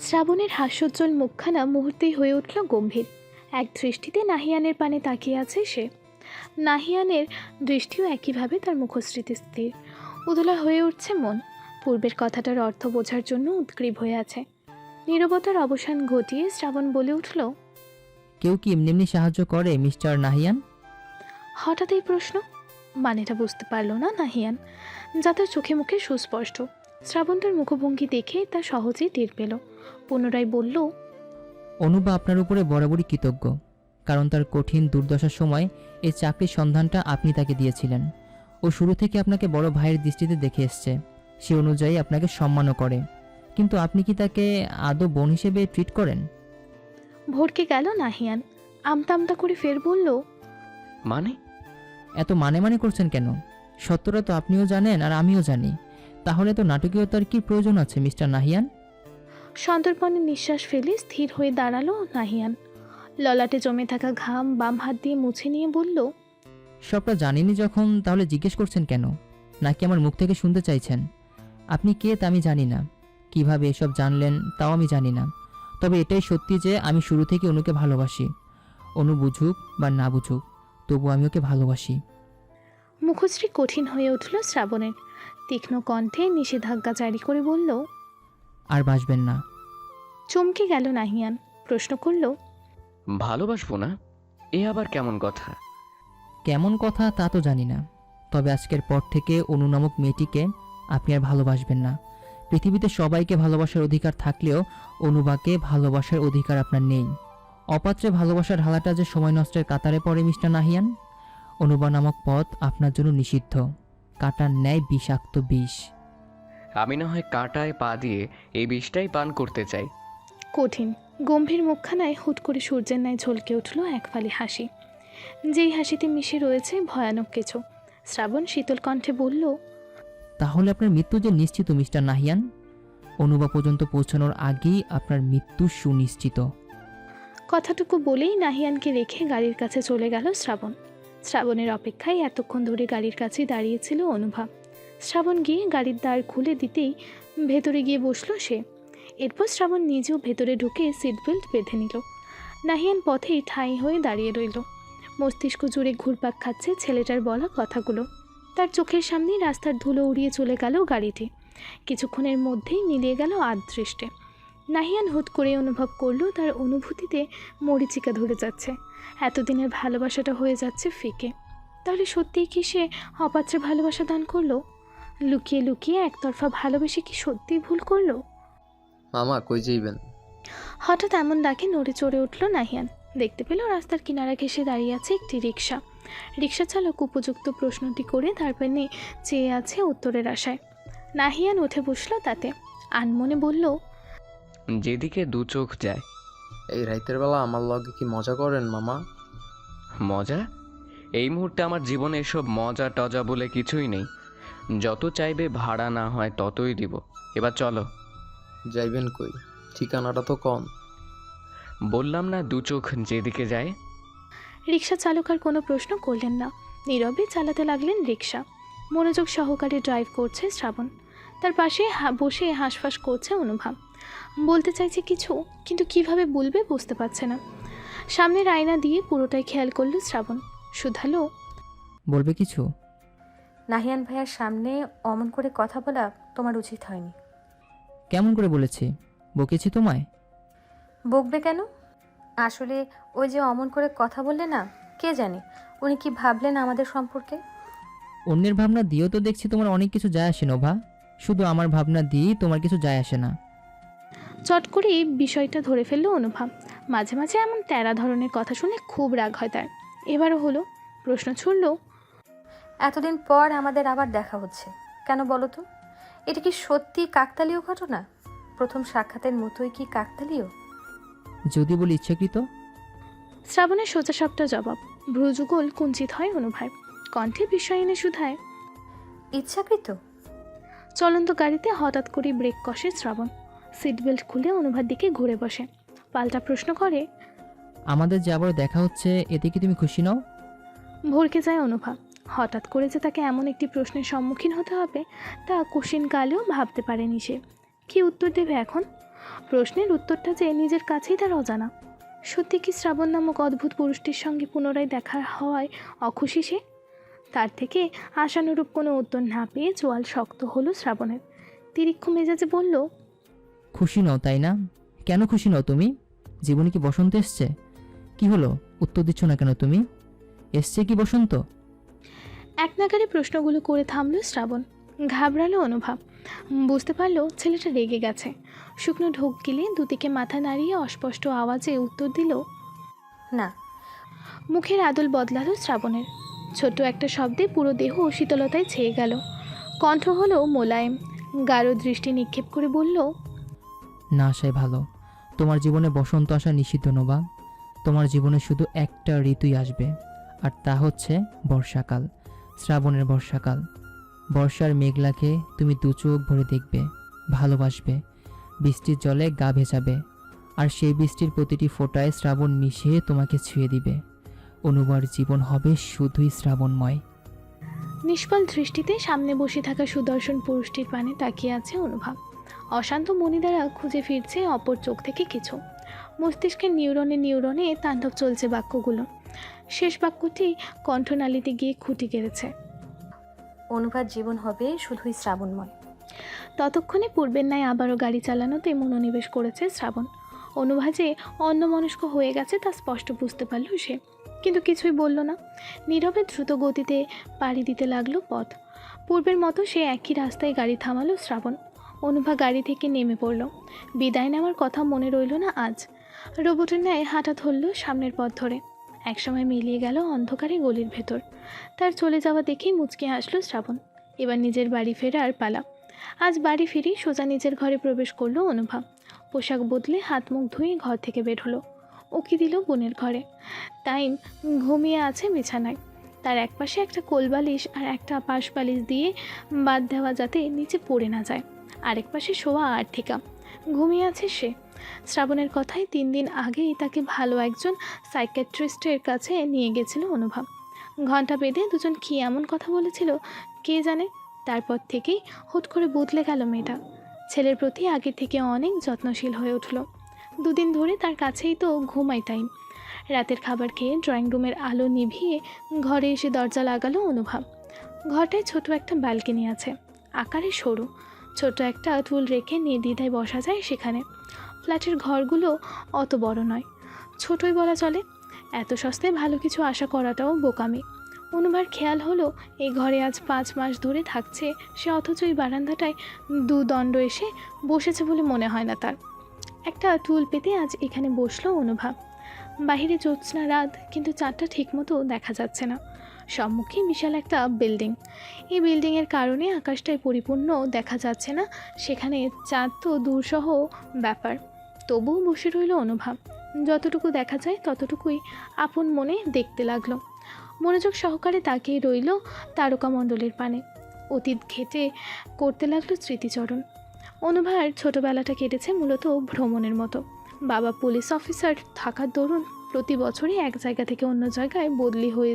শ্রাবণের হাস্যোজ্জ্বল মুখখানা মুহূর্তেই হয়ে উঠল গম্ভীর। এক দৃষ্টিতে নাহিয়ানের পানে তাকিয়ে আছে সে। নাহিয়ানের দৃষ্টিও একইভাবে তার মুখশ্রীতে স্থির। উদলা হয়ে উঠছে মন। পূর্বের কথাটার অর্থ বোঝার জন্য উৎগ্রীব হয়ে আছে। নীরবতার অবসান ঘটিয়ে শ্রাবণ বলে উঠল কেউ কি এমনি এমনি সাহায্য করে মিস্টার নাহিয়ান? হঠাৎ এই প্রশ্ন? মানেটা বুঝতে পারল না নাহিয়ান। যা তার চোখে মুখে সুস্পষ্ট। শ্রাবণটার মুখভঙ্গি দেখে তা সহজেই টের পেল। পুনরায় বলল অনুবা আপনার উপরে বরাবরই কৃতজ্ঞ কারণ তার কঠিন দুর্দশার সময় এই চাকরির সন্ধানটা আপনি তাকে দিয়েছিলেন। ও শুরু থেকে আপনাকে বড় ভাইয়ের দৃষ্টিতে দেখে এসছে। সে অনুযায়ী আপনাকে সম্মানও করে। কিন্তু আপনি কি তাকে আদৌ বোন হিসেবে ট্রিট করেন? ভরকে গেল নাহিয়ান। আমতা আমতা করে ফের বলল মানে? এত মানে মানে করছেন কেন? সত্যটা তো আপনিও জানেন আর আমিও জানি। তাহলে তো নাটকীয়তার কি প্রয়োজন আছে মিস্টার নাহিয়ান? সন্তর্পণে নিঃশ্বাস ফেলে স্থির হয়ে দাঁড়াল নাহিয়ান। ললাটে জমে থাকা ঘাম বাম হাত দিয়ে মুছে নিয়ে বলল সবটা জানিনি যখন তাহলে জিজ্ঞেস করছেন কেন? নাকি আমার মুখ থেকে শুনতে চাইছেন? আপনি কে তা আমি জানি না। কীভাবে এসব জানলেন তাও আমি জানি না। তবে এটাই সত্যি যে আমি শুরু থেকে অনুকে ভালোবাসি। অনু বুঝুক বা না বুঝুক তবু আমি ওকে ভালোবাসি। মুখশ্রী কঠিন হয়ে উঠল শ্রাবণের। তীক্ষ্ণ কণ্ঠে নিষেধাজ্ঞা জারি করে বলল আর বাসবেন না। চমকে গেল নাহিয়ান। প্রশ্ন করল ভালোবাসবো না? এ আবার কেমন কথা? কেমন কথা তা তো জানি না। তবে আজকের পর থেকে অনু নামক মেয়েটিকে আপনি আর ভালোবাসবেন না। পৃথিবীতে সবাইকে ভালোবাসার অধিকার থাকলেও অনুবাকে ভালোবাসার অধিকার আপনার নেই। অপাত্রে ভালোবাসার ঢালাটা যে সময় নষ্টের কাতারে পড়ে মিস্টার নাহিয়ান? অনুবা নামক পথ আপনার জন্য নিষিদ্ধ। কাটার ন্যায় বিষাক্ত বিষ। আমি না হয় কাঁটায় পা দিয়ে এই বিষটাই পান করতে চাই। কঠিন। গম্ভীর মুখখানায় হুট করে সূর্যের ন্যায় ঝলকে উঠল এক ফালি হাসি। যেই হাসিতে মিশে রয়েছে ভয়ানক কিছু। শ্রাবণ শীতল কণ্ঠে বলল তাহলে আপনার মৃত্যু যে নিশ্চিত মিস্টার নাহিয়ান? অনুবা পর্যন্ত পৌঁছানোর আগেই আপনার মৃত্যু সুনিশ্চিত। কথাটুকু বলেই নাহিয়ানকে রেখে গাড়ির কাছে চলে গেল শ্রাবণ। শ্রাবণের অপেক্ষায় এতক্ষণ ধরে গাড়ির কাছে দাঁড়িয়েছিল অনুভব শ্রাবণ গিয়ে গাড়ির দ্বার খুলে দিতেই ভেতরে গিয়ে বসল সে। এরপর শ্রাবণ নিজেও ভেতরে ঢুকে সিট বেল্ট বেঁধে নিল। নাহিয়ান পথেই ঠাঁই হয়ে দাঁড়িয়ে রইল। মস্তিষ্ক জুড়ে ঘুরপাক খাচ্ছে ছেলেটার বলা কথাগুলো। তার চোখের সামনেই রাস্তার ধুলো উড়িয়ে চলে গেল গাড়িটি। কিছুক্ষণের মধ্যেই মিলিয়ে গেল আদৃষ্টে। নাহিয়ান হুট করে অনুভব করল তার অনুভূতিতে মরিচিকা ধরে যাচ্ছে। এতদিনের ভালোবাসাটা হয়ে যাচ্ছে ফিকে। তাহলে সত্যিই কি সে অপাত্রে ভালোবাসা দান করল? লুকিয়ে লুকিয়ে একতরফা ভালোবেসে কি সত্যিই ভুল করল? মামা কই যাইবেন? হঠাৎ এমন ডাকে নড়ে চড়ে উঠল নাহিয়ান। দেখতে পেল রাস্তার কিনারা ঘেসে দাঁড়িয়ে আছে একটি রিক্সা রিক্সা চালক উপযুক্ত প্রশ্নটি করে তারপরে চেয়ে আছে উত্তরের আশায়। নাহিয়ান উঠে বসল তাতে। আনমনে বলল যেদিকে দু চোখ যায়। এই রাইতের বেলা আমার লগে কি মজা করেন মামা? মজা? এই মুহূর্তে আমার জীবনে এসব মজা টজা বলে কিছুই নেই। যত চাইবে ভাড়া না হয় ততই দিব। এবার চলো। যাইবেন কই? ঠিকানাটা তো কম। বললাম না দু চোখ যেদিকে যায়। রিক্সা চালক আর কোনো প্রশ্ন করলেন না। নীরবে চালাতে লাগলেন রিক্সা। মনোযোগ সহকারে ড্রাইভ করছে শ্রাবণ। তার পাশে হা- বসে হাঁসফাঁস করছে অনুভব বলতে চাইছে কিছু কিন্তু কীভাবে বলবে বুঝতে পারছে না। সামনের আয়না দিয়ে পুরোটাই খেয়াল করল শ্রাবণ। শুধালো বলবে কিছু? নাহিয়ান ভাইয়ার সামনে অমন করে কথা বলা তোমার উচিত হয়নি। কেমন করে বলেছি? বকেছি তোমায়? বকবে কেন? আসলে ওই যে অমন করে কথা বললে না কে জানে? উনি কি ভাবলেন আমাদের সম্পর্কে? অন্যের ভাবনা দিয়েও তো দেখছি তোমার অনেক কিছু যায় আসে নোভা শুধু আমার ভাবনা দিয়েই তোমার কিছু যায় আসে না। চট করে বিষয়টা ধরে ফেলল অনুভব মাঝে মাঝে এমন তেরা ধরনের কথা শুনে খুব রাগ হয় তার। এবারও হলো প্রশ্ন ছুড়ল এতদিন পর আমাদের আবার দেখা হচ্ছে। কেন বলো তো? এটা কি সত্যি কাকতালীয় ঘটনা? প্রথম সাক্ষাতের মতোই কি কাকতালীয়? যদি বলি ইচ্ছাকৃত? শ্রাবণের সোজাসাপটা জবাব ভ্রুযুগল কুঞ্চিত হয় অনুভব। কণ্ঠে বিষয় এনে শুধায় ইচ্ছাকৃত? চলন্ত গাড়িতে হঠাৎ করে ব্রেক কষে শ্রাবণ। সিট বেল্ট খুলে অনুভার দিকে ঘুরে বসে। পাল্টা প্রশ্ন করে আমাদের যে আবার দেখা হচ্ছে এতে কি তুমি খুশি নও? ভরকে যায় অনুভব হঠাৎ করে যে তাকে এমন একটি প্রশ্নের সম্মুখীন হতে হবে, তা কালেও ভাবতে পারেনি সে। কী উত্তর দেবে এখন? প্রশ্নের উত্তরটা যে নিজের কাছেই তার অজানা। সত্যি কি শ্রাবণ নামক অদ্ভুত পুরুষটির সঙ্গে পুনরায় দেখা হওয়ায় অখুশি সে? তার থেকে আশানুরূপ কোনো উত্তর না পেয়ে চোয়াল শক্ত হলো শ্রাবণের। তিরিক্ষ মেজাজে বলল, খুশি নও, তাই না? কেন খুশি নও তুমি? জীবনে কি বসন্ত এসছে? কি হলো? উত্তর দিচ্ছ না কেন তুমি? এসছে কি বসন্ত? এক নাগারে প্রশ্নগুলো করে থামলো শ্রাবণ। ঘাবড়ালো অনুভব। বুঝতে পারল ছেলেটা রেগে গেছে। শুকনো ঢোক গিলে দুদিকে মাথা নাড়িয়ে অস্পষ্ট আওয়াজে উত্তর দিল, না। মুখের আদল বদলালো শ্রাবণের। ছোট্ট একটা শব্দে পুরো দেহ শীতলতায় ছেয়ে গেল। কণ্ঠ হলো মোলায়েম। গাঢ় দৃষ্টি নিক্ষেপ করে বলল, না আসাই ভালো। তোমার জীবনে বসন্ত আসা নিষিদ্ধ নোবা তোমার জীবনে শুধু একটা ঋতুই আসবে, আর তা হচ্ছে বর্ষাকাল। শ্রাবণের বর্ষাকাল। বর্ষার মেঘলাকে তুমি দু চোখ ভরে দেখবে, ভালোবাসবে। বৃষ্টির জলে গা ভেজাবে, আর সেই বৃষ্টির প্রতিটি ফোঁটায় শ্রাবণ মিশিয়ে তোমাকে ছুঁয়ে দিবে। অনুবার জীবন হবে শুধুই শ্রাবণময়। নিষ্ফল দৃষ্টিতে সামনে বসে থাকা সুদর্শন পুরুষটির পানে তাকিয়ে আছে অনুভব। অশান্ত মনি দ্বারা খুঁজে ফিরছে অপর চোখ থেকে কিছু। মস্তিষ্কের নিউরনে নিউরনে তাণ্ডব চলছে বাক্যগুলো। শেষ বাক্যটি কণ্ঠনালীতে গিয়ে খুঁটি গেড়েছে অনুবাদ জীবন হবে শুধুই শ্রাবণময়। ততক্ষণে পূর্বের ন্যায় আবারও গাড়ি চালানোতে মনোনিবেশ করেছে শ্রাবণ। অনুভাজে অন্যমনস্ক হয়ে গেছে তা স্পষ্ট বুঝতে পারল সে। কিন্তু কিছুই বলল না। নীরবে দ্রুত গতিতে পাড়ি দিতে লাগল পথ। পূর্বের মতো সে একই রাস্তায় গাড়ি থামালো শ্রাবণ। অনুভা গাড়ি থেকে নেমে পড়ল। বিদায় নেওয়ার কথা মনে রইল না আজ। রোবটের ন্যায় হাঁটা ধরল সামনের পথ ধরে। একসময় মিলিয়ে গেল অন্ধকারে গলির ভেতর। তার চলে যাওয়া দেখেই মুচকে হাসলো শ্রাবণ। এবার নিজের বাড়ি ফেরার পালা। আজ বাড়ি ফিরি সোজা নিজের ঘরে প্রবেশ করল অনুভব পোশাক বদলে হাত মুখ ধুয়ে ঘর থেকে বের হলো। উকি দিল বোনের ঘরে। টাইম ঘুমিয়ে আছে বিছানায়। তার একপাশে একটা কোলবালিশ আর একটা পাশ বালিশ দিয়ে বাদ দেওয়া যাতে নিচে পড়ে না যায়। আরেক পাশে শোয়া আর্থিকা। ঘুমিয়ে আছে সে। শ্রাবণের কথায় তিন দিন আগেই তাকে ভালো একজন সাইকেট্রিস্টের কাছে নিয়ে গেছিল অনুভব। ঘণ্টা বেঁধে দুজন কি এমন কথা বলেছিল কে জানে? তারপর থেকেই হুট করে বদলে গেল মেয়েটা। ছেলের প্রতি আগে থেকে অনেক যত্নশীল হয়ে উঠল। দুদিন ধরে তার কাছেই তো ঘুমাই টাইম। রাতের খাবার খেয়ে ড্রয়িং রুমের আলো নিভিয়ে ঘরে এসে দরজা লাগালো অনুভব। ঘরটায় ছোট একটা ব্যালকনি আছে, আকারে সরু। ছোট একটা টুল রেখে নির্দ্বিধায় বসা যায় সেখানে। ফ্ল্যাটের ঘরগুলো অত বড় নয়। ছোটই বলা চলে। এত সস্তায় ভালো কিছু আশা করাটাও বোকামি। অনুবার খেয়াল হলো, এই ঘরে আজ পাঁচ মাস ধরে থাকছে, সে অথচ এই বারান্দাটায় দুদণ্ড এসে বসেছে বলে মনে হয় না তার। একটা টুল পেতে আজ এখানে বসল অনুভব বাহিরে জ্যোৎস্না রাত, কিন্তু চারটা ঠিকমতো দেখা যাচ্ছে না। সম্মুখে বিশাল একটা বিল্ডিং। এই বিল্ডিংয়ের কারণে আকাশটায় পরিপূর্ণ দেখা যাচ্ছে না। সেখানে চাঁদ তো দূরসহ ব্যাপার। তবুও বসে রইল অনুভব। যতটুকু দেখা যায়, ততটুকুই আপন মনে দেখতে লাগল। মনোযোগ সহকারে তাকিয়ে রইল তারকামণ্ডলের পানে। অতীত ঘেটে করতে লাগল স্মৃতিচরণ। অনুভার ছোটবেলাটা কেটেছে মূলত ভ্রমণের মতো। বাবা পুলিশ অফিসার থাকার দরুন প্রতি বছরই এক জায়গা থেকে অন্য জায়গায় বদলি হয়ে,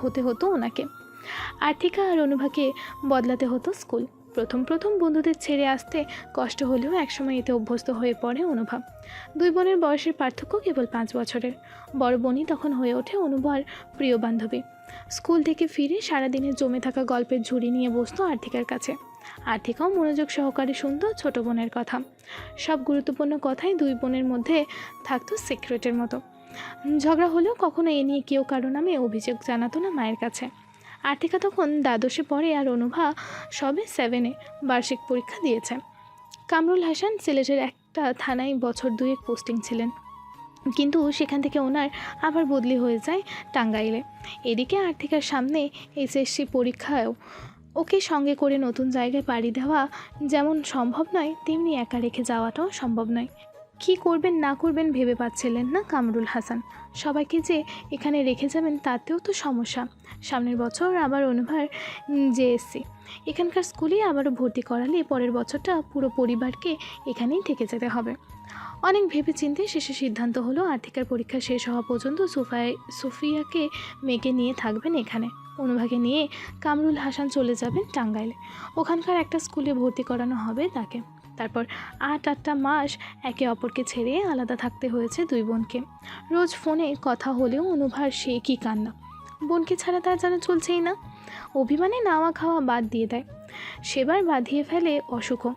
হতে হতো ওনাকে। আর্থিকা আর অনুভাকে বদলাতে হতো স্কুল। প্রথম প্রথম বন্ধুদের ছেড়ে আসতে কষ্ট হলেও একসময় এতে অভ্যস্ত হয়ে পড়ে অনুভব দুই বোনের বয়সের পার্থক্য কেবল পাঁচ বছরের। বড় বোনই তখন হয়ে ওঠে অনুভার প্রিয় বান্ধবী। স্কুল থেকে ফিরে সারাদিনে জমে থাকা গল্পের ঝুড়ি নিয়ে বসতো আর্থিকার কাছে। আর্থিকাও মনোযোগ সহকারে শুনত ছোট বোনের কথা। সব গুরুত্বপূর্ণ কথাই দুই বোনের মধ্যে থাকতো সিক্রেটের মতো। ঝগড়া হলেও কখনো এ নিয়ে কেউ কারও নামে অভিযোগ জানাতো না মায়ের কাছে। আর্থিকা তখন দ্বাদশে পড়ে আর অনুভা সবে সেভেনে বার্ষিক পরীক্ষা দিয়েছে। কামরুল হাসান সিলেটের একটা থানায় বছর দুয়েক পোস্টিং ছিলেন। কিন্তু সেখান থেকে ওনার আবার বদলি হয়ে যায় টাঙ্গাইলে। এদিকে আর্থিকার সামনে এসএসসি পরীক্ষায়ও ওকে সঙ্গে করে নতুন জায়গায় পাড়ি দেওয়া যেমন সম্ভব নয়, তেমনি একা রেখে যাওয়াটাও সম্ভব নয়। কী করবেন না করবেন ভেবে পাচ্ছিলেন না কামরুল হাসান। সবাইকে যে এখানে রেখে যাবেন তাতেও তো সমস্যা। সামনের বছর আবার অনুভার জেএসসি। এখানকার স্কুলে আবারও ভর্তি করালে পরের বছরটা পুরো পরিবারকে এখানেই থেকে যেতে হবে। অনেক ভেবে চিন্তে শেষে সিদ্ধান্ত হলো, আর্থিকার পরীক্ষা শেষ হওয়া পর্যন্ত সোফায়, সোফিয়াকে, মেয়েকে নিয়ে থাকবেন এখানে। অনুভাকে নিয়ে কামরুল হাসান চলে যাবেন টাঙ্গাইলে। ওখানকার একটা স্কুলে ভর্তি করানো হবে তাকে। তারপর আট আটটা মাস একে অপরকে ছেড়ে আলাদা থাকতে হয়েছে দুই বোনকে। রোজ ফোনে কথা হলেও অনুভার সে কি কান্না? বোনকে ছাড়া তার যেন চলছেই না। অভিমানে নাওয়া খাওয়া বাদ দিয়ে দেয়। সেবার বাঁধিয়ে ফেলে অসুখও।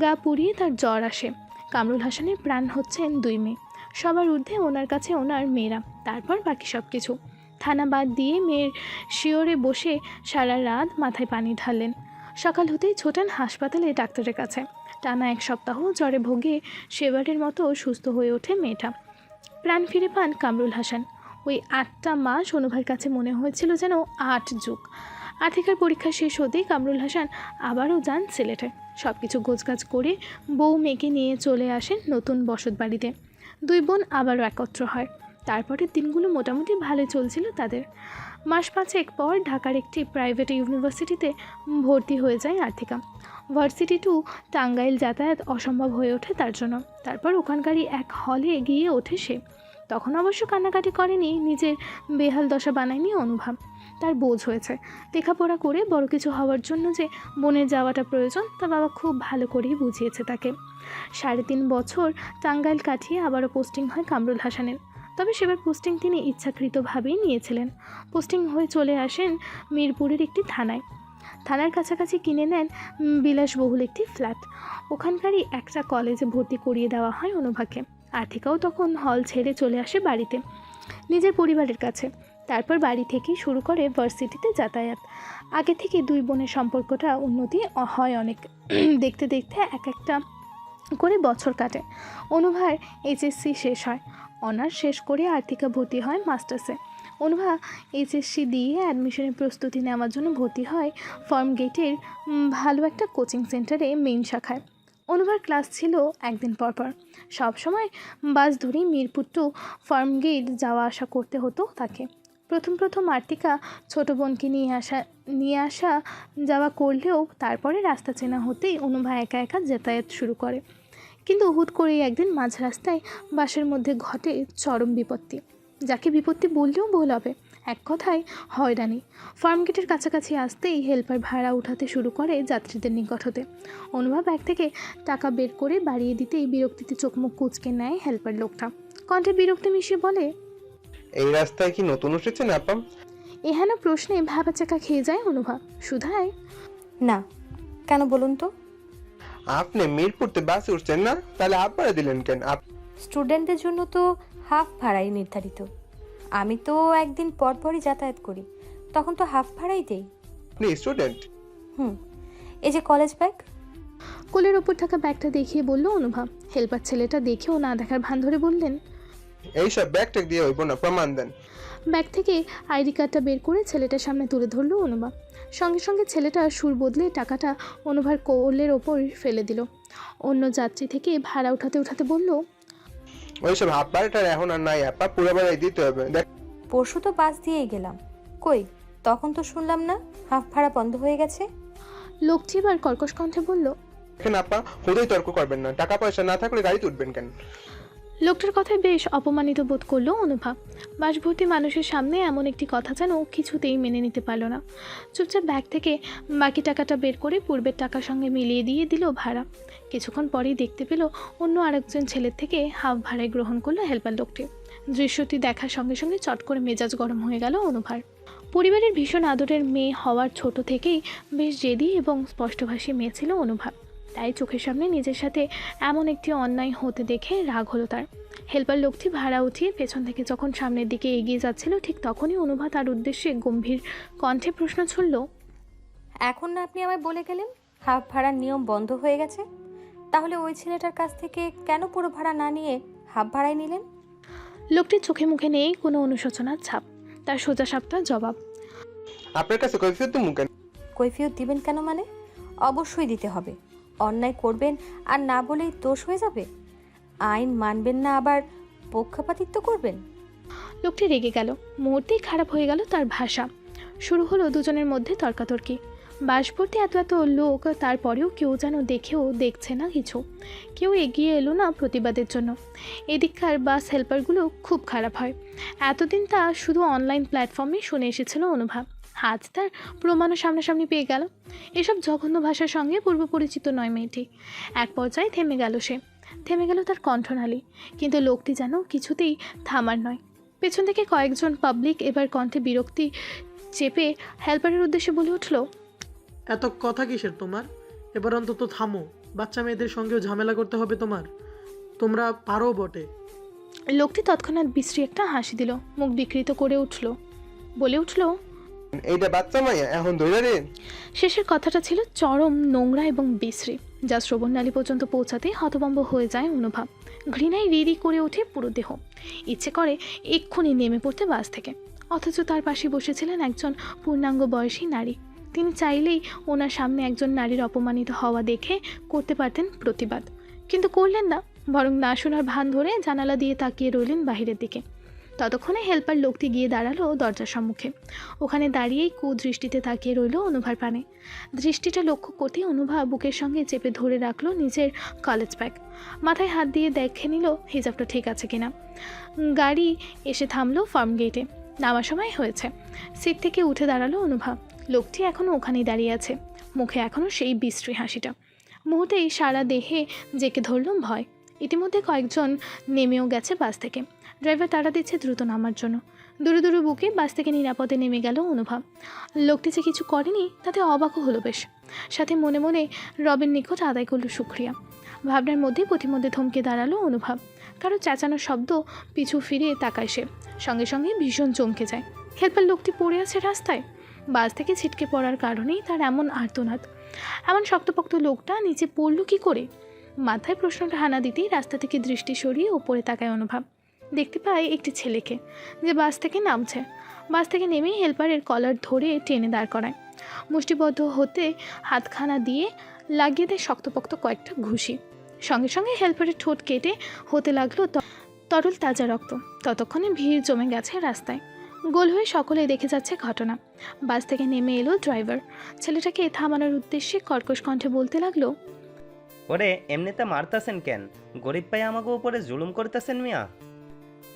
গা পুড়িয়ে তার জ্বর আসে। কামরুল হাসানের প্রাণ হচ্ছেন দুই মেয়ে। সবার ঊর্ধ্বে ওনার কাছে ওনার মেয়েরা। তারপর বাকি সব কিছু থানা বাদ দিয়ে মেয়ের শিওরে বসে সারা রাত মাথায় পানি ঢাললেন। সকাল হতেই ছোটেন হাসপাতালে ডাক্তারের কাছে। টানা এক সপ্তাহ জ্বরে ভোগে সেবারের মতো সুস্থ হয়ে ওঠে মেয়েটা। প্রাণ ফিরে পান কামরুল হাসান। ওই আটটা মাস অনুভার কাছে মনে হয়েছিল যেন আট যুগ। আর্থিকার পরীক্ষা শেষ হতেই কামরুল হাসান আবারও যান সিলেটে। সব কিছু গোছগাছ করে বউ মেয়েকে নিয়ে চলে আসেন নতুন বসত বাড়িতে দুই বোন আবারও একত্র হয়। তারপরের দিনগুলো মোটামুটি ভালো চলছিল তাদের। মাস পাঁচেক পর ঢাকার একটি প্রাইভেট ইউনিভার্সিটিতে ভর্তি হয়ে যায় আর্থিকা। ভার্সিটি টু টাঙ্গাইল যাতায়াত অসম্ভব হয়ে ওঠে তার জন্য। তারপর ওখানকারই এক হলে গিয়ে ওঠে সে। তখন অবশ্য কান্নাকাটি করেনি, নিজের বেহাল দশা বানায়নি অনুভব তার বোঝ হয়েছে। লেখাপড়া করে বড় কিছু হওয়ার জন্য যে বোনের যাওয়াটা প্রয়োজন, তা বাবা খুব ভালো করেই বুঝিয়েছে তাকে। সাড়ে তিন বছর টাঙ্গাইল কাটিয়ে আবারও পোস্টিং হয় কামরুল হাসানের। তবে সেবার পোস্টিং তিনি ইচ্ছাকৃতভাবেই নিয়েছিলেন। পোস্টিং হয়ে চলে আসেন মিরপুরের একটি থানায়। থানার কাছাকাছি কিনে নেন বিলাসবহুল একটি ফ্ল্যাট। ওখানকারই একটা কলেজে ভর্তি করিয়ে দেওয়া হয় অনুভাকে। আর্থিকাও তখন হল ছেড়ে চলে আসে বাড়িতে, নিজের পরিবারের কাছে। তারপর বাড়ি থেকেই শুরু করে ভার্সিটিতে যাতায়াত। আগে থেকে দুই বোনের সম্পর্কটা উন্নতি হয় অনেক। দেখতে দেখতে এক একটা করে বছর কাটে। অনুভার এইচএসসি শেষ হয়। অনার্স শেষ করে আর্থিকা ভর্তি হয় মাস্টার্সে অনুভা, এইচএসসি দিয়ে অ্যাডমিশনের প্রস্তুতি নেওয়ার জন্য ভর্তি হয় ফার্ম গেটের ভালো একটা কোচিং সেন্টারে মেইন শাখায়। অনুভার ক্লাস ছিল একদিন পর পর। সবসময় বাস ধরেই মিরপুর টু ফার্ম গেট যাওয়া আসা করতে হতো তাকে। প্রথম প্রথম আর্তিকা ছোট বোনকে নিয়ে আসা নিয়ে আসা যাওয়া করলেও তারপরে রাস্তা চেনা হতেই অনুভা একা একা যাতায়াত শুরু করে। কিন্তু হুট করেই একদিন মাঝ রাস্তায় বাসের মধ্যে ঘটে চরম বিপত্তি। যাকে বিপত্তি বললেও ভুল হবে। এক কথায় হয়রানি। ফার্ম গেটের কাছাকাছি আসতেই হেল্পার ভাড়া উঠাতে শুরু করে যাত্রীদের নিকট হতে অনুভব ব্যাগ থেকে টাকা বের করে বাড়িয়ে দিতেই বিরক্তিতে চোখ মুখ কুচকে নেয় হেল্পার লোকটা। কণ্ঠে বিরক্তি মিশিয়ে বলে এই রাস্তায় কি নতুন উঠেছেন আপাম এহেন প্রশ্নে ভাবাচাকা খেয়ে যায় অনুভব। সুধায় না কেন বলুন তো? আপনি মিরপুরতে বাসে উঠছেন না? তাহলে আপনারা দিলেন কেন? আপ- স্টুডেন্টদের জন্য তো হাফ ভাড়াই নির্ধারিত। আমি তো একদিন পর পরই যাতায়াত করি। তখন তো হাফ ভাড়াই দেই। আপনি স্টুডেন্ট? হুম। এই যে কলেজ ব্যাগ। কোলের ওপর থাকা ব্যাগটা দেখিয়ে বলল অনুভব। হেল্পার ছেলেটা দেখেও না দেখার ভান ধরে বললেন এইসব ব্যাগ ট্যাগ দিয়ে হইব না প্রমাণ দেন। ব্যাগ থেকে আইডি কার্ডটা বের করে ছেলেটার সামনে তুলে ধরলো অনুভা। সঙ্গে সঙ্গে ছেলেটা সুর বদলে টাকাটা অনুভার কোলের ওপর ফেলে দিল। অন্য যাত্রী থেকে ভাড়া উঠাতে উঠাতে বলল ওইসব হাফ বাড়িটার এখন আর নাই আপা পুরো বাড়ি দিতে হবে। দেখ। পরশু তো বাস দিয়েই গেলাম। কই তখন তো শুনলাম না হাফ ভাড়া বন্ধ হয়ে গেছে? লোকটি এবার কর্কশ কণ্ঠে বলল দেখেন আপা হুদই তর্ক করবেন না। টাকা পয়সা না থাকলে গাড়ি উঠবেন কেন? লোকটার কথায় বেশ অপমানিত বোধ করল অনুভব। বাসভর্তি মানুষের সামনে এমন একটি কথা যেন কিছুতেই মেনে নিতে পারল না। চুপচাপ ব্যাগ থেকে বাকি টাকাটা বের করে পূর্বের টাকার সঙ্গে মিলিয়ে দিয়ে দিল ভাড়া। কিছুক্ষণ পরেই দেখতে পেল অন্য আরেকজন ছেলের থেকে হাফ ভাড়ায় গ্রহণ করল হেল্পার লোকটি। দৃশ্যটি দেখার সঙ্গে সঙ্গে চট করে মেজাজ গরম হয়ে গেল অনুভার। পরিবারের ভীষণ আদরের মেয়ে হওয়ার ছোট থেকেই বেশ জেদি এবং স্পষ্টভাষী মেয়ে ছিল অনুভব। তাই চোখের সামনে নিজের সাথে এমন একটি অন্যায় হতে দেখে রাগ হলো তার। হেল্পার লোকটি ভাড়া উঠিয়ে পেছন থেকে যখন সামনের দিকে এগিয়ে যাচ্ছিল ঠিক তখনই অনুভা তার উদ্দেশ্যে গম্ভীর কণ্ঠে প্রশ্ন ছুড়ল এখন না আপনি আমায় বলে গেলেন? হাফ ভাড়ার নিয়ম বন্ধ হয়ে গেছে? তাহলে ওই ছেলেটার কাছ থেকে কেন পুরো ভাড়া না নিয়ে হাফ ভাড়ায় নিলেন? লোকটির চোখে মুখে নেই কোনো অনুশোচনার ছাপ। তার সোজা সাপটা জবাব আপনার কাছে কৈফিয়ত কৈফিয়ত দিবেন কেন মানে? অবশ্যই দিতে হবে। অন্যায় করবেন আর না বলেই দোষ হয়ে যাবে? আইন মানবেন না আবার পক্ষপাতিত্ব করবেন? লোকটি রেগে গেল। মুহূর্তেই খারাপ হয়ে গেল তার ভাষা। শুরু হলো দুজনের মধ্যে তর্কাতর্কি। বাসভর্তি এত এত লোক, তারপরেও কেউ যেন দেখেও দেখছে না কিছু। কেউ এগিয়ে এলো না প্রতিবাদের জন্য। এদিককার বাস হেল্পারগুলো খুব খারাপ হয়। এতদিন তা শুধু অনলাইন প্ল্যাটফর্মে শুনে এসেছিল অনুভব আজ তার প্রমাণও সামনাসামনি পেয়ে গেল। এসব জঘন্য ভাষার সঙ্গে পূর্ব পরিচিত নয় মেয়েটি। এক পর্যায়ে থেমে গেল সে। থেমে গেল তার কণ্ঠনালী। কিন্তু লোকটি যেন কিছুতেই থামার নয়। পেছন থেকে কয়েকজন পাবলিক এবার কণ্ঠে বিরক্তি চেপে হেল্পারের উদ্দেশ্যে বলে উঠল এত কথা কিসের তোমার? এবার অন্তত থামো। বাচ্চা মেয়েদের সঙ্গেও ঝামেলা করতে হবে তোমার। তোমরা পারো বটে। লোকটি তৎক্ষণাৎ বিশ্রী একটা হাসি দিল। মুখ বিকৃত করে উঠল। বলে উঠল এইটা বাচ্চা মাইয়া, এখন ধরে রে শেষের কথাটা ছিল চরম নোংরা এবং বিশ্রী, যা শ্রবণনালী পর্যন্ত পৌঁছাতে হতভম্ব হয়ে যায় অনুভব। ঘৃণায় রিরি করে ওঠে পুরো দেহ। ইচ্ছে করে এক্ষুনি নেমে পড়তে বাস থেকে। অথচ তার পাশে বসেছিলেন একজন পূর্ণাঙ্গ বয়সী নারী। তিনি চাইলেই ওনার সামনে একজন নারীর অপমানিত হওয়া দেখে করতে পারতেন প্রতিবাদ। কিন্তু করলেন না, বরং না শোনার ভান ধরে জানালা দিয়ে তাকিয়ে রইলেন বাহিরের দিকে। ততক্ষণে হেল্পার লোকটি গিয়ে দাঁড়াল দরজার সম্মুখে। ওখানে দাঁড়িয়েই কুদৃষ্টিতে তাকিয়ে রইল অনুভার পানে। দৃষ্টিটা লক্ষ্য করতেই অনুভা বুকের সঙ্গে চেপে ধরে রাখল নিজের কলেজ ব্যাগ। মাথায় হাত দিয়ে দেখে নিল, হিজাবটা ঠিক আছে কিনা? গাড়ি এসে থামলো ফার্ম গেটে। নামার সময় হয়েছে। সিট থেকে উঠে দাঁড়াল অনুভা। লোকটি এখনও ওখানেই দাঁড়িয়ে আছে। মুখে এখনও সেই বিশ্রী হাসিটা। মুহূর্তেই সারা দেহে জেকে ধরল ভয়। ইতিমধ্যে কয়েকজন নেমেও গেছে বাস থেকে। ড্রাইভার তাড়া দিচ্ছে দ্রুত নামার জন্য। দূরে দূরে বুকে বাস থেকে নিরাপদে নেমে গেল অনুভব। লোকটি যে কিছু করেনি, তাতে অবাকও হলো বেশ। সাথে মনে মনে রবের নিকট আদায় করল সুক্রিয়া। ভাবনার মধ্যে প্রতিমধ্যে থমকে দাঁড়াল অনুভব। কারও চেঁচানোর শব্দ পিছু ফিরে তাকায় সে। সঙ্গে সঙ্গে ভীষণ চমকে যায়। হেল্পার লোকটি পড়ে আছে রাস্তায়। বাস থেকে ছিটকে পড়ার কারণেই তার এমন আর্তনাদ। এমন শক্তপোক্ত লোকটা নিচে পড়ল কি করে? মাথায় প্রশ্নটা হানা দিতেই রাস্তা থেকে দৃষ্টি সরিয়ে ওপরে তাকায় অনুভব। দেখতে পাই একটি ছেলেকে, যে বাস থেকে নামছে। বাস থেকে নেমেই হেল্পারের কলার ধরে টেনে দাঁড় করায়। মুষ্টিবদ্ধ হতে হাতখানা দিয়ে লাগিয়ে দেয় শক্তপোক্ত কয়েকটা ঘুষি। সঙ্গে সঙ্গে হেল্পারের ঠোঁট কেটে হতে লাগল তরল তাজা রক্ত। ততক্ষণে ভিড় জমে গেছে রাস্তায়। গোল হয়ে সকলে দেখে যাচ্ছে ঘটনা। বাস থেকে নেমে এলো ড্রাইভার। ছেলেটাকে থামানোর উদ্দেশ্যে কর্কশ কণ্ঠে বলতে লাগল, ওরে, এমনিতে মারতাছেন কেন? গরিব পাই আমাকে উপরে জুলুম করতেছেন মিয়া?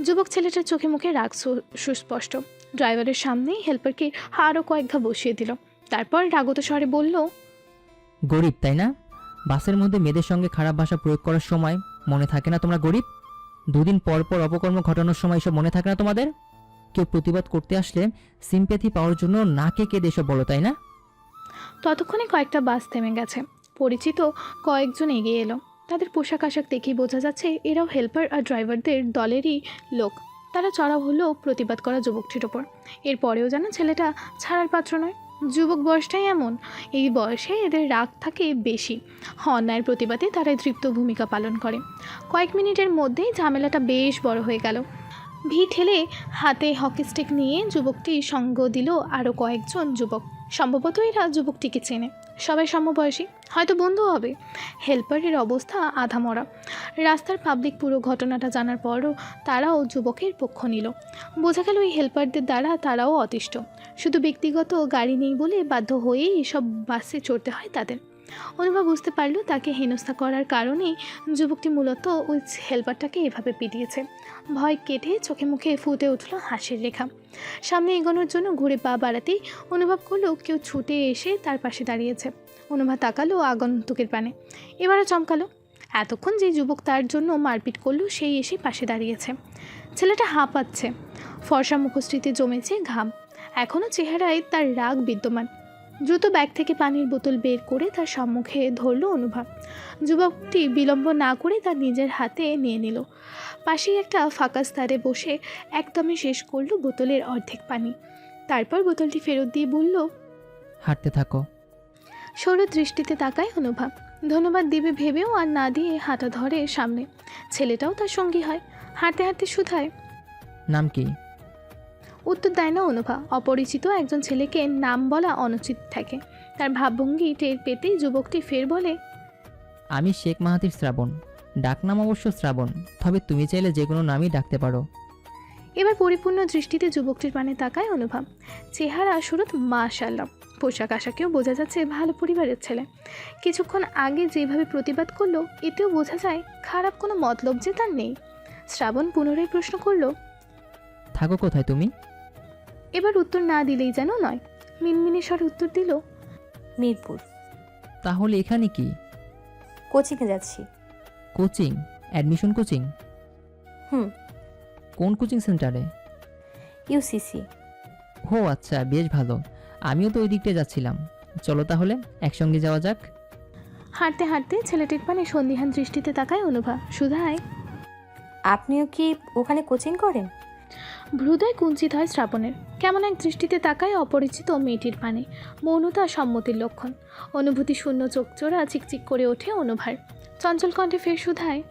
যুবক ছেলেটার চোখে মুখে রাগ সুস্পষ্ট। ড্রাইভারের সামনেই হেল্পারকে আরও কয়েক ঘা বসিয়ে দিল। তারপর রাগত স্বরে বলল গরিব তাই না? বাসের মধ্যে মেয়েদের সঙ্গে খারাপ ভাষা প্রয়োগ করার সময় মনে থাকে না তোমরা গরিব? দুদিন পর পর অপকর্ম ঘটানোর সময় এসব মনে থাকে না তোমাদের? কেউ প্রতিবাদ করতে আসলে সিম্প্যাথি পাওয়ার জন্য নাকে কেঁদে এসব বলো তাই না? ততক্ষণে কয়েকটা বাস থেমে গেছে। পরিচিত কয়েকজন এগিয়ে এলো। তাদের পোশাক আশাক দেখেই বোঝা যাচ্ছে এরাও হেল্পার আর ড্রাইভারদের দলেরই লোক। তারা চড়াও হলো প্রতিবাদ করা যুবকটির ওপর। এরপরেও যেন ছেলেটা ছাড়ার পাত্র নয়, যুবক বয়সটাই এমন। এই বয়সে এদের রাগ থাকে বেশি। অন্যায়ের প্রতিবাদে তারা তৃপ্ত ভূমিকা পালন করে। কয়েক মিনিটের মধ্যেই ঝামেলাটা বেশ বড় হয়ে গেল। ভি ঠেলে হাতে হকি স্টিক নিয়ে যুবকটি সঙ্গ দিল আরও কয়েকজন যুবক। সম্ভবত এরা যুবকটিকে চেনে। সবাই সমবয়সী, হয়তো বন্ধু হবে। হেল্পারের অবস্থা আধামরা। রাস্তার পাবলিক পুরো ঘটনাটা জানার পরও তারাও যুবকের পক্ষ নিল। বোঝা গেল ওই হেল্পারদের দ্বারা তারাও অতিষ্ঠ। শুধু ব্যক্তিগত গাড়ি নেই বলে বাধ্য হয়েই সব বাসে চড়তে হয় তাদের। অনুভব বুঝতে পারল তাকে হেনস্থা করার কারণেই যুবকটি মূলত ওই হেল্পারটাকে এভাবে পিটিয়েছে। ভয় কেটে চোখে মুখে ফুটে উঠল হাসির রেখা। সামনে এগোনোর জন্য ঘুরে পা বাড়াতেই অনুভব করল কেউ ছুটে এসে তার পাশে দাঁড়িয়েছে। অনুভব তাকালো আগন্তুকের পানে এবারে চমকালো। এতক্ষণ যে যুবক তার জন্য মারপিট করল, সেই এসে পাশে দাঁড়িয়েছে। ছেলেটা হাঁপাচ্ছে। ফর্সা মুখশ্রীতে জমেছে ঘাম। এখনও চেহারায় তার রাগ বিদ্যমান। দ্রুত ব্যাগ থেকে পানির বোতল বের করে তার সম্মুখে ধরলো অনুভব। যুবকটি বিলম্ব না করে তার নিজের হাতে নিয়ে নিল। পাশেই একটা ফাঁকা স্তরে বসে একদমে শেষ করল বোতলের অর্ধেক পানি। তারপর বোতলটি ফেরত দিয়ে বলল হাঁটতে থাকো। সৌর দৃষ্টিতে তাকায় অনুভব। ধন্যবাদ দিবে ভেবেও আর না দিয়ে হাঁটা ধরে সামনে। ছেলেটাও তার সঙ্গী হয়। হাঁটতে হাঁটতে শুধায়। নাম কি? উত্তর দেয় না অনুভা। অপরিচিত একজন ছেলেকে নাম বলা অনুচিত থাকে। তার ভাবভঙ্গি টের পেতেই যুবকটি ফের বলে আমি শেখ মাহাতির শ্রাবণ। ডাকনাম অবশ্য শ্রাবণ তবে তুমি চাইলে যে কোনো নামই ডাকতে পারো। এবার পরিপূর্ণ দৃষ্টিতে যুবকটির পানে তাকায় অনুভব চেহারা সুরত মাশাল্লাহ পোশাক আশাকেও বোঝা যাচ্ছে ভালো পরিবারের ছেলে। কিছুক্ষণ আগে যেভাবে প্রতিবাদ করল এতেও বোঝা যায় খারাপ কোনো মতলব যে তার নেই। শ্রাবণ পুনরায় প্রশ্ন করল থাকো কোথায় তুমি? এবার উত্তর না দিলেই যেন নয়। মিনমিনে স্বরে উত্তর দিল মিরপুর। তাহলে এখানে কি? কোচিংয়ে যাচ্ছি। কোচিং? Admission coaching? হুম। কোন কোচিং সেন্টারে? ইউসিসি ও আচ্ছা বেশ ভালো। আমিও তো ওই দিকটায় যাচ্ছিলাম। চলো তাহলে একসঙ্গে যাওয়া যাক। হাঁটতে হাঁটতে ছেলেটির পানে সন্দিহান দৃষ্টিতে তাকায় অনুভা। সুধায় আপনিও কি ওখানে কোচিং করেন? হৃদয় কুঞ্চিত হয় শ্রাবণের। কেমন এক দৃষ্টিতে তাকায় অপরিচিত মেয়েটির পানে। মৌনতা সম্মতির লক্ষণ। অনুভূতি শূন্য চোখচোরা চিকচিক করে ওঠে অনুভার। চঞ্চল কণ্ঠে ফের শুধায়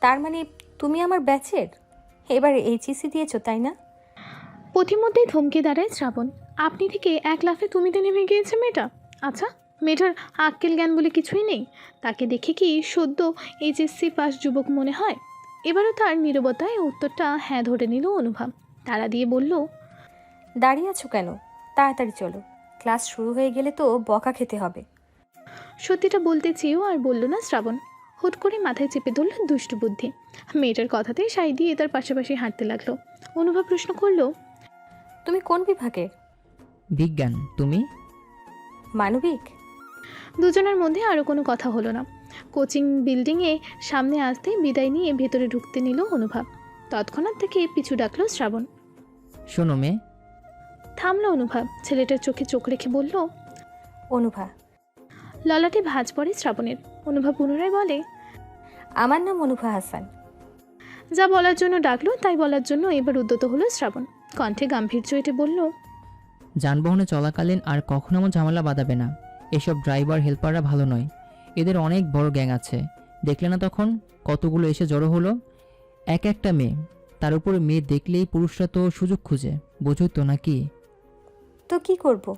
তার মানে তুমি আমার ব্যাচের? এবার এইচএসি দিয়েছ তাই না? পথিমধ্যেই থমকে দাঁড়ায় শ্রাবণ। আপনি থেকে এক লাফে তুমিতে নেমে গিয়েছে মেয়েটা? আচ্ছা মেয়েটার আক্কেল জ্ঞান বলে কিছুই নেই? তাকে দেখে কি সদ্য এইচএসসি পাস যুবক মনে হয়? এবারও তার নীরবতায় উত্তরটা হ্যাঁ ধরে নিল অনুভব। তারা দিয়ে বলল দাঁড়িয়ে আছো কেন? তাড়াতাড়ি চলো। ক্লাস শুরু হয়ে গেলে তো বকা খেতে হবে। সত্যিটা বলতে চেয়েও আর বলল না শ্রাবণ। হুট করে মাথায় চেপে ধরল দুষ্টু বুদ্ধি। মেয়েটার কথাতেই সাই দিয়ে তার পাশাপাশি হাঁটতে লাগল। অনুভব প্রশ্ন করল তুমি কোন বিভাগে বিজ্ঞান তুমি? মানবিক? দুজনের মধ্যে আরও কোনো কথা হলো না। কোচিং বিল্ডিংয়ে সামনে আসতেই বিদায় নিয়ে ভেতরে ঢুকতে নিল অনুভব। তৎক্ষণাৎ থেকে পিছু ডাকলো শ্রাবণ। শোনো মেয়ে থামলো অনুভব ছেলেটার চোখে চোখ রেখে বলল অনুভা। ললাটে ভাঁজ পড়ে শ্রাবণের। অনুভব পুনরায় বলে আমার নাম অনুভা হাসান। যা বলার জন্য ডাকলো তাই বলার জন্য এবার উদ্যত হলো শ্রাবণ। কণ্ঠে গাম্ভীর্য এটে বলল যানবাহনে চলাকালীন আর কখনো এমন ঝামেলা বাঁধাবে না। এসব ড্রাইভার হেল্পাররা ভালো নয়। এদের অনেক বড় গ্যাং আছে। দেখলে না তখন কতগুলো এসে জড়ো হলো? এক একটা মেয়ে। তার উপরে মেয়ে দেখলেই পুরুষরা তো সুযোগ খুঁজে। বোঝোই তো নাকি? তো কি করব?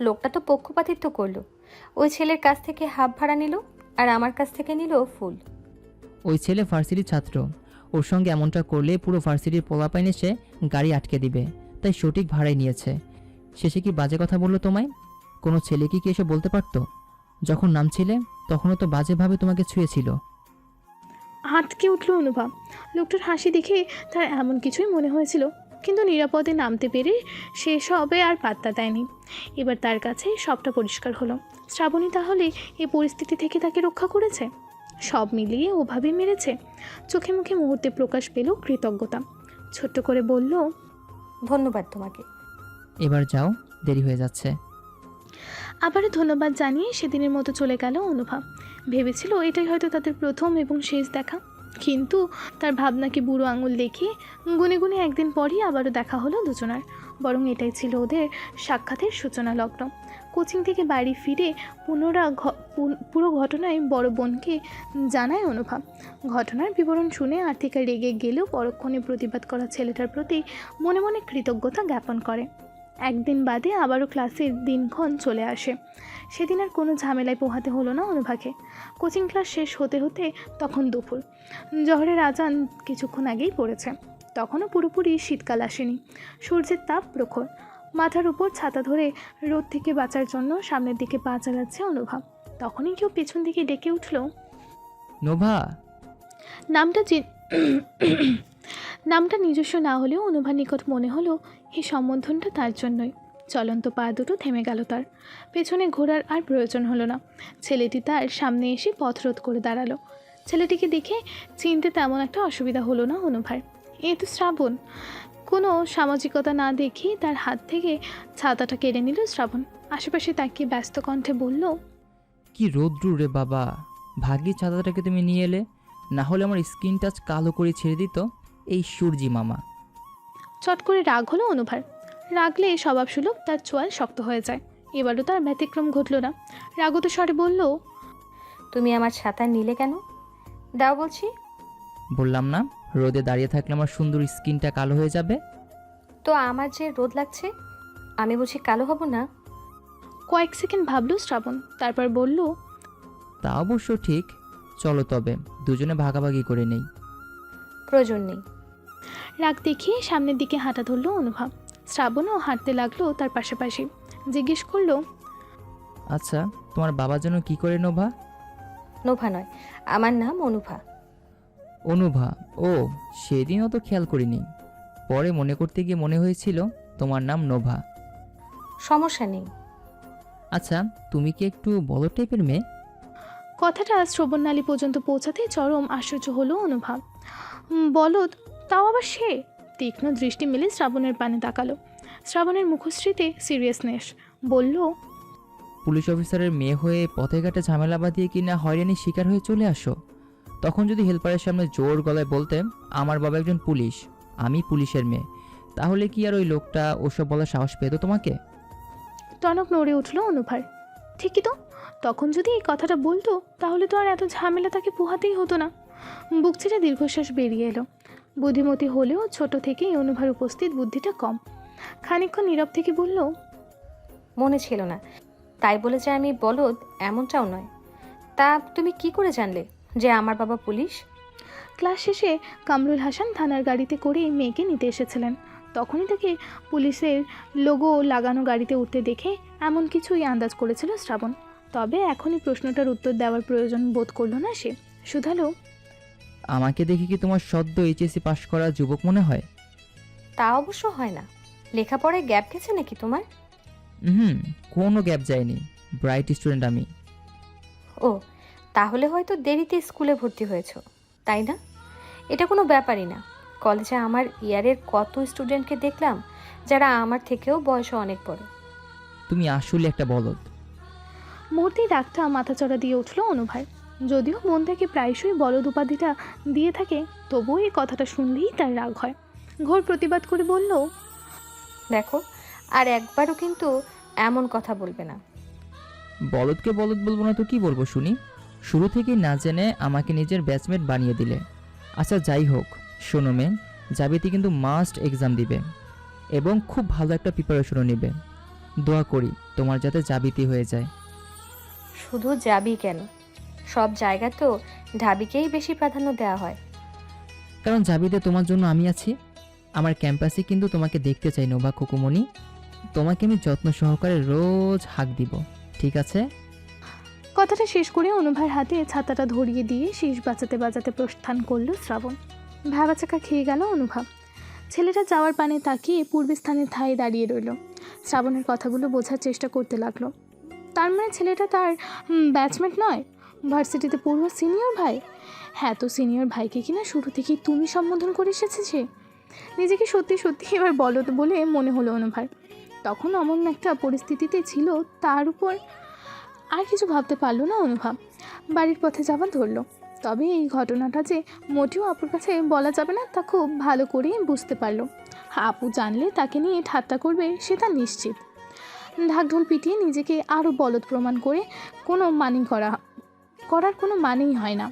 লোকটা তো পক্ষপাতিত্ব করল। ওই ছেলের কাছ থেকে হাফ ভাড়া নিল আর আমার কাছ থেকে নিল ফুল। ওই ছেলে ভার্সিটির ছাত্র। ওর সঙ্গে এমনটা করলে পুরো ভার্সিটির পোলাপাইন এসে গাড়ি আটকে দিবে তাই সঠিক ভাড়াই নিয়েছে। শেষে কি বাজে কথা বলল তোমায়? কোনো ছেলে কি কি এসে বলতে পারতো? যখন নামছিলে তখনও তো বাজেভাবে তোমাকে ছুঁয়েছিল। হাতকে উঠল অনুভব। লোকটার হাসি দেখে তার এমন কিছুই মনে হয়েছিল। কিন্তু নিরাপদে নামতে পেরে সে সবে আর পাত্তা দেয়নি। এবার তার কাছে সবটা পরিষ্কার হলো। শ্রাবণী তাহলে এই পরিস্থিতি থেকে তাকে রক্ষা করেছে? সব মিলিয়ে ওভাবে মেরেছে? চোখে মুখে মুহূর্তে প্রকাশ পেল কৃতজ্ঞতা। ছোট্ট করে বলল ধন্যবাদ তোমাকে। এবার যাও দেরি হয়ে যাচ্ছে। আবারও ধন্যবাদ জানিয়ে সেদিনের মতো চলে গেল অনুভব ভেবেছিল এটাই হয়তো তাদের প্রথম এবং শেষ দেখা। কিন্তু তার ভাবনাকে বুড়ো আঙুল দেখিয়ে গুনে গুনে একদিন পরই আবারও দেখা হলো দুজনার। বরং এটাই ছিল ওদের সাক্ষাতের সূচনা লগ্ন। কোচিং থেকে বাড়ি ফিরে পুনরা পুরো ঘটনায় বড় বোনকে জানায় অনুভব। ঘটনার বিবরণ শুনে আর্থিকা রেগে গেলেও পরক্ষণে প্রতিবাদ করা ছেলেটার প্রতি মনে মনে কৃতজ্ঞতা জ্ঞাপন করে। একদিন বাদে আবারও ক্লাসের দিনক্ষণ চলে আসে। সেদিন আর কোনো ঝামেলায় পোহাতে হলো না অনুভাকে। কোচিং ক্লাস শেষ হতে হতে তখন দুপুর। জহরের আজান কিছুক্ষণ আগেই পড়েছে। তখনও পুরোপুরি শীতকাল আসেনি। সূর্যের তাপ প্রখর। মাথার উপর ছাতা ধরে রোদ থেকে বাঁচার জন্য সামনের দিকে পা চালাচ্ছে অনুভব তখনই কেউ পেছন দিকে ডেকে উঠল নোভা? নামটা নামটা নিজস্ব না হলেও অনুভার নিকট মনে হলো এই সম্বোধনটা তার জন্যই। চলন্ত পা দুটো থেমে গেল তার। পেছনে ঘোরার আর প্রয়োজন হলো না। ছেলেটি তার সামনে এসে পথরোধ করে দাঁড়াল। ছেলেটিকে দেখে চিনতে তেমন একটা অসুবিধা হলো না অনুভার। এ তো শ্রাবণ। কোনো সামাজিকতা না দেখে তার হাত থেকে ছাতাটা কেড়ে নিল শ্রাবণ। আশেপাশে তাকিয়ে ব্যস্ত কণ্ঠে বলল, কি রৌদ্রু রে বাবা! ভাগ্যি ছাতাটাকে তুমি নিয়ে এলে। না হলে আমার স্কিন টাচ কালো করে ছেড়ে দিত এই সূর্যি মামা। চট করে রাগ হলো অনুভার। রাগলে স্বভাব সুলভ তার চোয়াল শক্ত হয়ে যায়। এবারও তার ব্যতিক্রম ঘটল না। রাগত স্বরে বলল তুমি আমার ছাতা নিলে কেন? দাও বলছি। বললাম না রোদে দাঁড়িয়ে থাকলে আমার সুন্দর স্কিনটা কালো হয়ে যাবে। তো আমার যে রোদ লাগছে আমি বুঝি কালো হব না? কয়েক সেকেন্ড ভাবলো শ্রাবণ তারপর বলল তা অবশ্য ঠিক। চলো তবে দুজনে ভাগাভাগি করে নেই। প্রয়োজন নেই। রাগ দেখিয়ে সামনের দিকে হাঁটা ধরলো অনুভব। শ্রাবণও হাঁটতে লাগল তার পাশাপাশি। জিজ্ঞেস করল আচ্ছা তোমার বাবা যেন কি করে নোভা? নোভা নয় আমার নাম অনুভা। অনুভা ও সেদিনও তো খেয়াল করিনি। পরে মনে করতে গিয়ে মনে হয়েছিল তোমার নাম নোভা। সমস্যা নেই। আচ্ছা তুমি কি একটু বড় টাইপের মেয়ে? কথাটা শ্রবণনালী পর্যন্ত পৌঁছাতে চরম আশ্চর্য হলো অনুভব। বলদ তাও আবার সে? তীক্ষ্ণ দৃষ্টি মেলে শ্রাবণের পানে তাকালো। শ্রাবণের মুখশ্রীতে সিরিয়াসনেস বলল পুলিশ অফিসারের মেয়ে হয়ে পথে ঘাটে ঝামেলা বাঁধিয়ে কিনা হয়রানির শিকার হয়ে চলে আসো? তখন যদি হেল্পারের সামনে জোর গলায় বলতে আমার বাবা একজন পুলিশ আমি পুলিশের মেয়ে তাহলে কি আর ওই লোকটা ওসব বলার সাহস পেত তোমাকে? টনক নড়ে উঠল অনুভার। ঠিকই তো তখন যদি এই কথাটা বলতো তাহলে তো আর এত ঝামেলা তাকে পোহাতেই হতো না। বুক ছেড়ে দীর্ঘশ্বাস বেরিয়ে এলো। বুদ্ধিমতী হলেও ছোট থেকেই অনুভার উপস্থিত বুদ্ধিটা কম। খানিকক্ষণ নীরব থেকে বলল মনে ছিল না। তাই বলে যে আমি বলদ এমনটাও নয়। তা তুমি কি করে জানলে যে আমার বাবা পুলিশ? ক্লাস শেষে কামরুল হাসান থানার গাড়িতে করে মেয়েকে নিতে এসেছিলেন। তখনই তাকে পুলিশের লোগো লাগানো গাড়িতে উঠতে দেখে এমন কিছুই আন্দাজ করেছিল শ্রাবণ। তবে এখনই প্রশ্নটার উত্তর দেওয়ার প্রয়োজন বোধ করল না সে। শুধালো আমাকে দেখে কি তোমার সদ্য এইচএসসি পাশ করা যুবক মনে হয়? তা অবশ্য হয় না। লেখাপড়ায় গ্যাপ গেছে নাকি তোমার? হুম কোনো গ্যাপ যায়নি। ব্রাইট স্টুডেন্ট আমি। ও তাহলে হয়তো দেরিতে স্কুলে ভর্তি হয়েছো তাই না? এটা কোনো ব্যাপারই না। কলেজে আমার ইয়ারের কত স্টুডেন্টকে দেখলাম যারা আমার থেকেও বয়সে অনেক বড়। তুমি আসলে একটা বলদ। মুহূর্তেই রাগটা মাথাচড়া দিয়ে উঠল অনুভার যদিও মন থেকে প্রায়শই বলদ উপাধিটা দিয়ে থাকে তবুও এই কথাটা শুনলেই তার রাগ হয়। ঘোর প্রতিবাদ করে বলল দেখো আর একবারও কিন্তু এমন কথা বলবে না। বলদকে বলদ বলব না তো কি বলব শুনি? শুরু থেকেই না জেনে আমাকে নিজের ব্যাচমেট বানিয়ে দিলে। আচ্ছা যাই হোক শোনো মেন জাবিতে কিন্তু মাস্ট এক্সাম দিবে এবং খুব ভালো একটা প্রিপারেশনও নেবে। দোয়া করি তোমার যাতে জাবিতি হয়ে যায়। শুধু যাবি কেন? সব জায়গা তো ঢাবিকেই বেশি প্রাধান্য দেওয়া হয়। কারণ জাবিতে তোমার জন্য আমি আছি। আমার ক্যাম্পাসে কিন্তু তোমাকে দেখতে চাই নোভা কুকুমণি। তোমাকে আমি যত্ন সহকারে রোজ হাক দিব ঠিক আছে? কথাটা শেষ করে অনুভার হাতে ছাতাটা ধরিয়ে দিয়ে শীষ বাঁচাতে বাঁচাতে প্রস্থান করল শ্রাবণ। ভ্যাবাচাকা খেয়ে গেল অনুভব ছেলেটা যাওয়ার পানে তাকিয়ে পূর্বে স্থানের ঠায় দাঁড়িয়ে রইল। শ্রাবণের কথাগুলো বোঝার চেষ্টা করতে লাগল। তার মানে ছেলেটা তার ব্যাচমেট নয়? ভার্সিটিতে পড়ুয়া সিনিয়র ভাই? হ্যাঁ তো সিনিয়র ভাইকে কিনা শুরু থেকেই তুমি সম্বোধন করে এসেছে সে নিজেকে সত্যি সত্যি এবার বলদ বলে মনে হলো অনুভার। তখন অমন একটা পরিস্থিতিতে ছিল, তার উপর আর কিছু ভাবতে পারল না অনুভব বাড়ির পথে যাওয়া ধরলো। তবে এই ঘটনাটা যে মোটেও আপুর কাছে বলা যাবে না, তা খুব ভালো করেই বুঝতে পারল। আপু জানলে তাকে নিয়ে ঠাট্টা করবে, সেটা নিশ্চিত। ঢাকঢোল পিটিয়ে নিজেকে আরও বলদ প্রমাণ করে কোনো মানি করা করার কোনো মানেই হয় না।